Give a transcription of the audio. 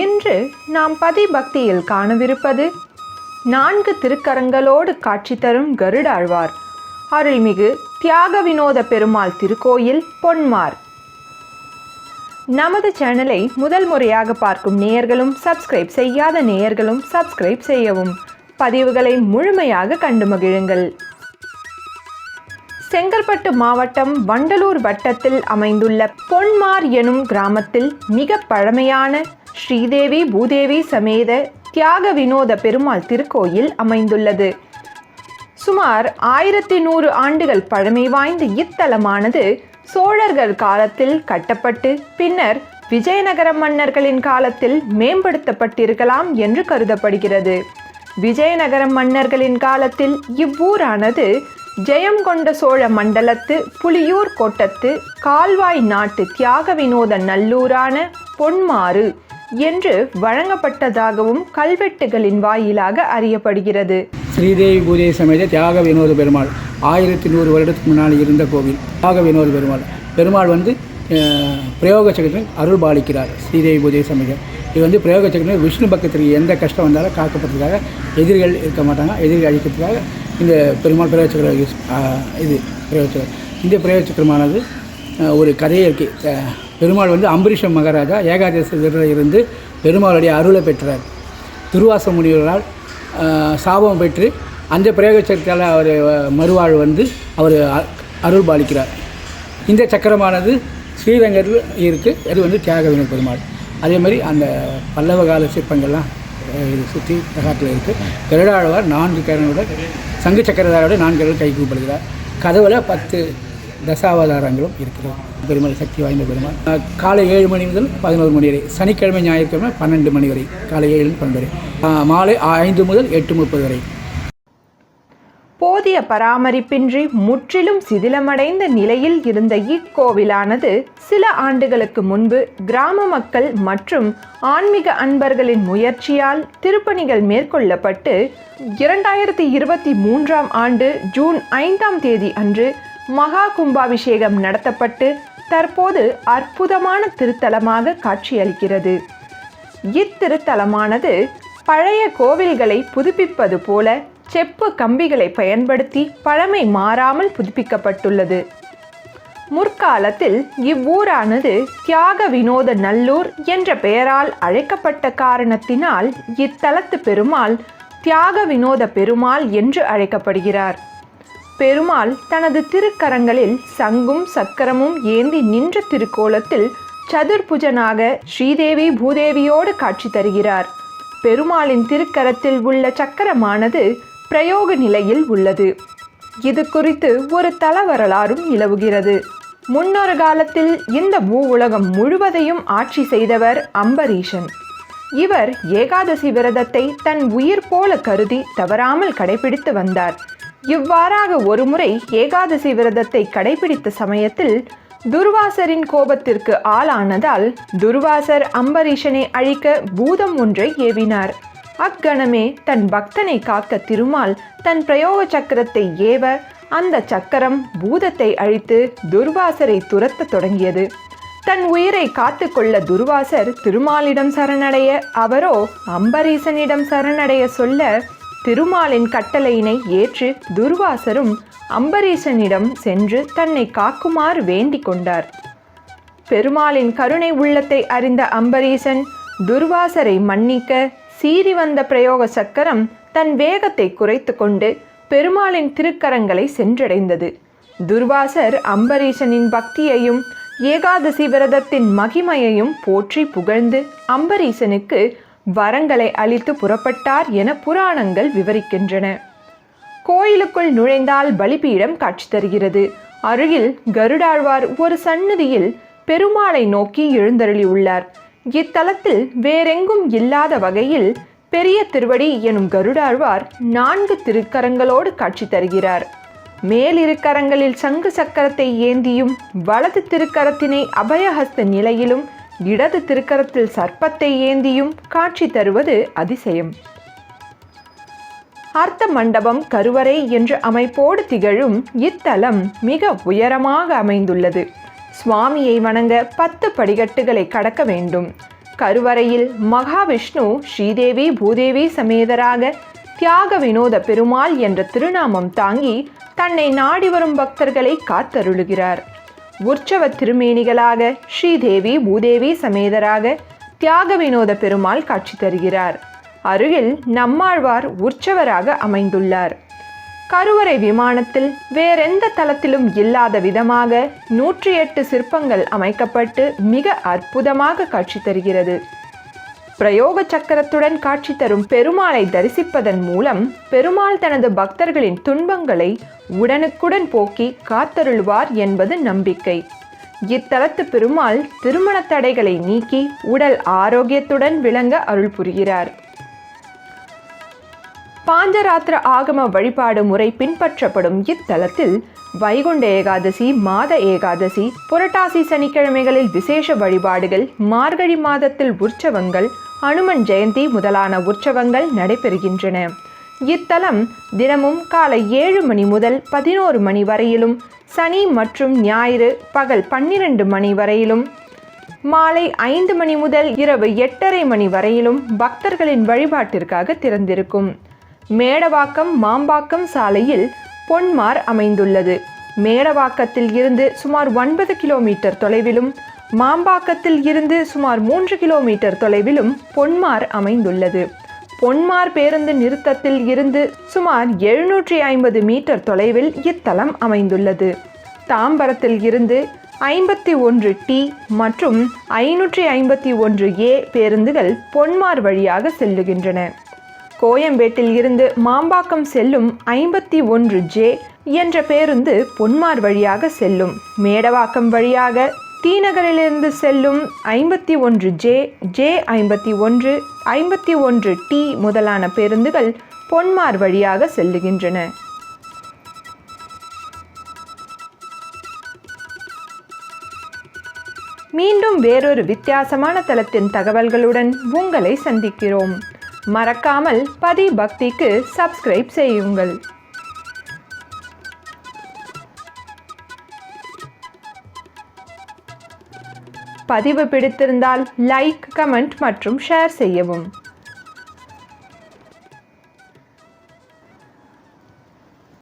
இன்று நாம் பதி பக்தியில் காணவிருப்பது நான்கு திருக்கரங்களோடு காட்சி தரும் கருடாழ்வார் அருள்மிகு தியாக வினோத பெருமாள் திருக்கோயில் பொன்மார். நமது சேனலை முதல் முறையாக பார்க்கும் நேயர்களும் சப்ஸ்கிரைப் செய்யாத நேயர்களும் சப்ஸ்கிரைப் செய்யவும். பதிவுகளை முழுமையாக கண்டு மகிழுங்கள். செங்கல்பட்டு மாவட்டம் வண்டலூர் வட்டத்தில் அமைந்துள்ள பொன்மார் எனும் கிராமத்தில் மிக பழமையான ஸ்ரீதேவி பூதேவி சமேத தியாக வினோத பெருமாள் திருக்கோயில் அமைந்துள்ளது. சுமார் ஆயிரத்தி நூறு ஆண்டுகள் பழமை வாய்ந்த இத்தலமானது சோழர்கள் காலத்தில் கட்டப்பட்டு பின்னர் விஜயநகர மன்னர்களின் காலத்தில் மேம்படுத்தப்பட்டிருக்கலாம் என்று கருதப்படுகிறது. விஜயநகரம் மன்னர்களின் காலத்தில் இவ்வூரானது ஜெயம் கொண்ட சோழ மண்டலத்து புலியூர் கோட்டத்து கால்வாய் நாட்டு தியாக வினோத நல்லூரான பொன்மாறு என்று வழங்கப்பட்டதாகவும் கல்வெட்டுகளின் வாயிலாக அறியப்படுகிறது. ஸ்ரீதேவி பூஜை சமேத தியாக வினோத பெருமாள் ஆயிரத்தி நூறு வருடத்துக்கு முன்னால் இருந்த கோவில். தியாக வினோத பெருமாள். பெருமாள் வந்து பிரயோக சக்கரத்தில் அருள் பாலிக்கிறார் ஸ்ரீதேவி பூஜை சமேதம் இது வந்து பிரயோக சக்கரத்தில் விஷ்ணு பக்கத்திற்கு எந்த கஷ்டம் வந்தாலும் காக்கப்படுறதுக்காக எதிரிகள் இருக்க மாட்டாங்க. எதிரிகள் அழிக்கிறதுக்காக இந்த பெருமாள் பிரயோக சக்கரம் யூஸ் இது பிரயோக சக்கரம் இந்த பிரயோக சக்கரமானது ஒரு கதையே இருக்குது பெருமாள் வந்து அம்பரீஷ மகாராஜா ஏகாதசி விரதம் இருந்து பெருமாளுடைய அருளை பெற்றார். துர்வாச முனிவரால் சாபம் பெற்று அந்த பிரயோக சக்கரத்தால் அவர் மறுவாழ் வந்து அவர் அ- அருள் பாலிக்கிறார். இந்த சக்கரமானது ஸ்ரீரங்கத்தில் இருக்குது அது வந்து தியாகவின பெருமாள். அதே மாதிரி அந்த பல்லவ கால சிற்பங்கள்லாம் இது சுற்றி காட்டில் இருக்குது கருடாழ்வார் நான்கு கரனோட சங்கு சக்கரதாரோட நான்கு கரங்கள் கை கூப்பிடுகிறார். கதவுல பத்து தசாவதாரங்களும் இருக்கிறது பெருமாள் சக்தி வாய்ந்த பெருமாள். காலை ஏழு மணி முதல் பதினோரு மணி வரை சனிக்கிழமை ஞாயிற்றுக்கிழமை பன்னெண்டு மணி வரை காலை ஏழு பன்னெண்டு வரை. மாலை ஐந்து முதல் எட்டு முப்பது வரை. போதிய பராமரிப்பின்றி முற்றிலும் சிதிலமடைந்த நிலையில் இருந்த இக்கோவிலானது சில ஆண்டுகளுக்கு முன்பு கிராம மக்கள் மற்றும் ஆன்மீக அன்பர்களின் முயற்சியால் திருப்பணிகள் மேற்கொள்ளப்பட்டு இரண்டாயிரத்தி இருபத்தி மூன்றாம் ஆண்டு ஜூன் ஐந்தாம் தேதி அன்று மகா கும்பாபிஷேகம் நடத்தப்பட்டு தற்போது அற்புதமான திருத்தலமாக காட்சியளிக்கிறது. இத்திருத்தலமானது பழைய கோவில்களை புதுப்பிப்பது போல செப்பு கம்பிகளை பயன்படுத்தி பழமை மாறாமல் புதுப்பிக்கப்பட்டுள்ளது. முற்காலத்தில் இவ்வூரானது தியாக வினோத நல்லூர் என்ற பெயரால் அழைக்கப்பட்ட காரணத்தினால் இத்தலத்து பெருமாள் தியாக வினோத பெருமாள் என்று அழைக்கப்படுகிறார். பெருமாள் தனது திருக்கரங்களில் சங்கும் சக்கரமும் ஏந்தி நின்ற திருக்கோலத்தில் சதுர்புஜனாக ஸ்ரீதேவி பூதேவியோடு காட்சி தருகிறார். பெருமாளின் திருக்கரத்தில் உள்ள சக்கரமானது பிரயோக நிலையில் உள்ளது. இது குறித்து ஒரு தல வரலாறும் நிலவுகிறது. முன்னொரு காலத்தில் இந்த பூ உலகம் முழுவதையும் ஆட்சி செய்தவர் அம்பரீஷன். இவர் ஏகாதசி விரதத்தை தன் உயிர் போல கருதி தவறாமல் கடைபிடித்து வந்தார். இவ்வாறாக ஒருமுறை ஏகாதசி விரதத்தை கடைபிடித்த சமயத்தில் துர்வாசரின் கோபத்திற்கு ஆளானதால் துர்வாசர் அம்பரீஷனை அழிக்க பூதம் ஒன்றை ஏவினார். அக்கணமே தன் பக்தனை காக்க திருமால் தன் பிரயோக சக்கரத்தை ஏவ அந்த சக்கரம் பூதத்தை அழித்து துர்வாசரை துரத்தத் தொடங்கியது. தன் உயிரை காத்துக்கொள்ள துர்வாசர் திருமாலிடம் சரணடைய அவரோ அம்பரீசனிடம் சரணடைய சொல்ல திருமாலின் கட்டளையினை ஏற்று துர்வாசரும் அம்பரீசனிடம் சென்று தன்னை காக்குமாறு வேண்டிக் கொண்டார். பெருமாளின் கருணை உள்ளத்தை அறிந்த அம்பரீசன் துர்வாசரை மன்னிக்க சீறி வந்த பிரயோக சக்கரம் தன் வேகத்தை குறைத்து கொண்டு பெருமாளின் திருக்கரங்களை சென்றடைந்தது. துர்வாசர் அம்பரீஷனின் பக்தியையும் ஏகாதசி விரதத்தின் மகிமையையும் போற்றி புகழ்ந்து அம்பரீஷனுக்கு வரங்களை அளித்து புறப்பட்டார் என புராணங்கள் விவரிக்கின்றன. கோயிலுக்குள் நுழைந்தால் பலிபீடம் காட்சி தருகிறது. அருகில் கருடாழ்வார் ஒரு சன்னதியில் பெருமாளை நோக்கி எழுந்தருளியுள்ளார் இத்தலத்தில் வேறெங்கும் இல்லாத வகையில் பெரிய திருவடி எனும் கருடாழ்வார் நான்கு திருக்கரங்களோடு காட்சி தருகிறார். மேலிருக்கரங்களில் சங்கு சக்கரத்தை ஏந்தியும் வலது திருக்கரத்தினை அபயஹஸ்த நிலையிலும் இடது திருக்கரத்தில் சர்ப்பத்தை ஏந்தியும் காட்சி தருவது அதிசயம். அர்த்த மண்டபம் கருவறை என்ற அமைப்போடு திகழும் இத்தலம் மிக உயரமாக அமைந்துள்ளது. சுவாமியை வணங்க பத்து படிக்கட்டுகளை கடக்க வேண்டும். கருவறையில் மகாவிஷ்ணு ஸ்ரீதேவி பூதேவி சமேதராக தியாக வினோத பெருமாள் என்ற திருநாமம் தாங்கி தன்னை நாடி வரும் பக்தர்களை காத்தருளுகிறார். உற்சவ திருமேனிகளாக ஸ்ரீதேவி பூதேவி சமேதராக தியாக வினோத பெருமாள் காட்சி தருகிறார். அருகில் நம்மாழ்வார் உற்சவராக அமைந்துள்ளார். கருவறை விமானத்தில் வேறெந்த தளத்திலும் இல்லாத விதமாக நூற்றி எட்டு சிற்பங்கள் அமைக்கப்பட்டு மிக அற்புதமாக காட்சி தருகிறது. பிரயோக சக்கரத்துடன் காட்சி தரும் பெருமாளை தரிசிப்பதன் மூலம் பெருமாள் தனது பக்தர்களின் துன்பங்களை உடனுக்குடன் போக்கி காத்தருள்வார் என்பது நம்பிக்கை. இத்தலத்து பெருமாள் திருமண தடைகளை நீக்கி உடல் ஆரோக்கியத்துடன் விளங்க அருள் புரிகிறார். பாஞ்சராத்திர ஆகம வழிபாடு முறை பின்பற்றப்படும் இத்தலத்தில் வைகுண்ட ஏகாதசி மாத ஏகாதசி புரட்டாசி சனிக்கிழமைகளில் விசேஷ வழிபாடுகள் மார்கழி மாதத்தில் உற்சவங்கள் அனுமன் ஜெயந்தி முதலான உற்சவங்கள் நடைபெறுகின்றன. இத்தலம் தினமும் காலை ஏழு மணி முதல் பதினோரு மணி வரையிலும் சனி மற்றும் ஞாயிறு பகல் பன்னிரண்டு மணி வரையிலும் மாலை ஐந்து மணி முதல் இரவு எட்டரை மணி வரையிலும் பக்தர்களின் வழிபாட்டிற்காக திறந்திருக்கும். மேடவாக்கம் மாம்பாக்கம் சாலையில் பொன்மார் அமைந்துள்ளது. மேடவாக்கத்தில் இருந்து சுமார் ஒன்பது கிலோமீட்டர் தொலைவிலும் மாம்பாக்கத்தில் இருந்து சுமார் மூன்று கிலோமீட்டர் தொலைவிலும் பொன்மார் அமைந்துள்ளது. பொன்மார் பேருந்து நிறுத்தத்தில் இருந்து சுமார் எழுநூற்றி ஐம்பது மீட்டர் தொலைவில் இத்தலம் அமைந்துள்ளது. தாம்பரத்தில் இருந்து ஐம்பத்தி ஒன்று டி மற்றும் ஐநூற்றி ஐம்பத்தி ஒன்று ஏ பேருந்துகள் பொன்மார் வழியாக செல்லுகின்றன. கோயம்பேட்டில் இருந்து மாம்பாக்கம் செல்லும் ஐம்பத்தி ஒன்று ஜே என்ற பேருந்து பொன்மார் வழியாக செல்லும். மேடவாக்கம் வழியாக தீநகரிலிருந்து செல்லும் ஐம்பத்தி ஒன்று ஜே ஜே ஐம்பத்தி ஒன்று ஐம்பத்தி ஒன்று டி முதலான பேருந்துகள் பொன்மார் வழியாக செல்லுகின்றன. மீண்டும் வேறொரு வித்தியாசமான தளத்தின் தகவல்களுடன் உங்களை சந்திக்கிறோம். மறக்காமல் பதி பக்திக்கு சப்ஸ்கிரைப் செய்யுங்கள். பதிவு பிடித்திருந்தால் லைக் கமெண்ட் மற்றும் ஷேர் செய்யவும்.